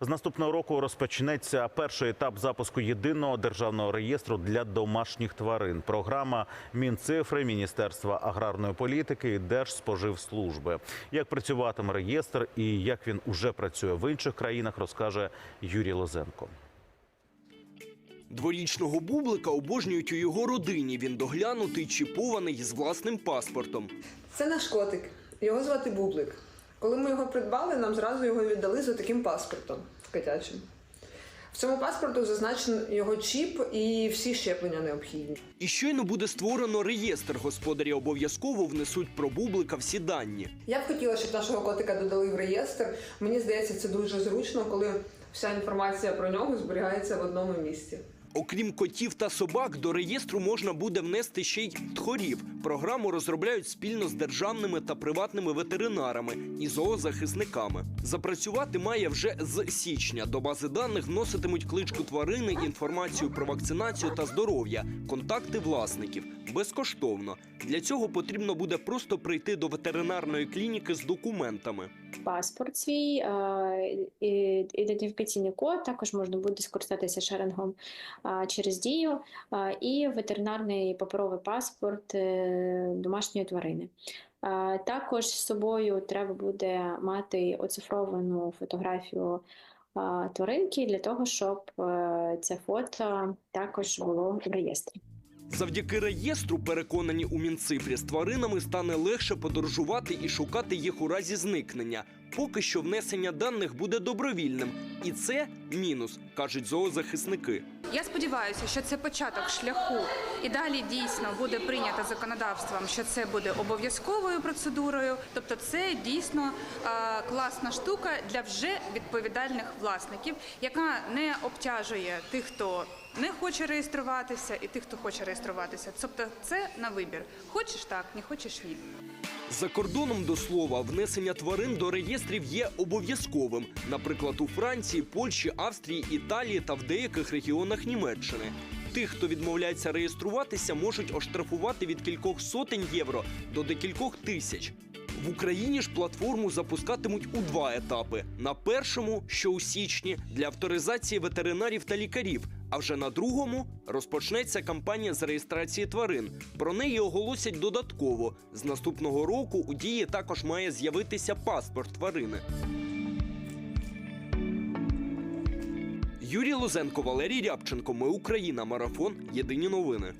З наступного року розпочнеться перший етап запуску єдиного державного реєстру для домашніх тварин. Програма Мінцифри, Міністерства аграрної політики і Держспоживслужби. Як працюватиме реєстр і як він уже працює в інших країнах, розкаже Юрій Лозенко. Дворічного бублика обожнюють у його родині. Він доглянутий, чіпований з власним паспортом. Це наш котик. Його звати Бублик. Коли ми його придбали, нам зразу його віддали за таким паспортом котячим. В цьому паспорту зазначен його чіп і всі щеплення необхідні. І щойно буде створено реєстр. Господарі обов'язково внесуть про бублика всі дані. Я б хотіла, щоб нашого котика додали в реєстр. Мені здається, це дуже зручно, коли вся інформація про нього зберігається в одному місці. Окрім котів та собак, до реєстру можна буде внести ще й тхорів. Програму розробляють спільно з державними та приватними ветеринарами і зоозахисниками. Запрацювати має вже з січня. До бази даних вноситимуть кличку тварини, інформацію про вакцинацію та здоров'я, контакти власників безкоштовно. Для цього потрібно буде просто прийти до ветеринарної клініки з документами. паспорт свій, е, ідентифікаційний код, також можна буде скористатися шерингом е, через дію, і ветеринарний паперовий паспорт е, домашньої тварини. Також з собою треба буде мати оцифровану фотографію тваринки для того, щоб е, це фото також було в реєстрі. Завдяки реєстру, переконані у Мінцифрі, з тваринами стане легше подорожувати і шукати їх у разі зникнення. Поки що внесення даних буде добровільним, і це мінус, кажуть зоозахисники. Я сподіваюся, що це початок шляху, і далі дійсно буде прийнято законодавством, що це буде обов'язковою процедурою. Тобто, це дійсно е, класна штука для вже відповідальних власників, яка не обтяжує тих, хто не хоче реєструватися, і тих, хто хоче реєструватися. Тобто, це на вибір. Хочеш так, не хочеш ні. За кордоном до слова, внесення тварин до реєстрів є обов'язковим, наприклад, у Франції, Польщі, Австрії, Італії та в деяких регіонах Німеччини. Тих, хто відмовляється реєструватися, можуть оштрафувати від кількох сотень євро до декількох тисяч. В Україні ж платформу запускатимуть у два етапи: на першому, що у січні, для авторизації ветеринарів та лікарів. А вже на другому розпочнеться кампанія з реєстрації тварин. Про неї оголосять додатково. З наступного року у дії також має з'явитися паспорт тварини. Юрій Лозенко, Валерій Рябченко. Ми Україна. Марафон. Єдині новини.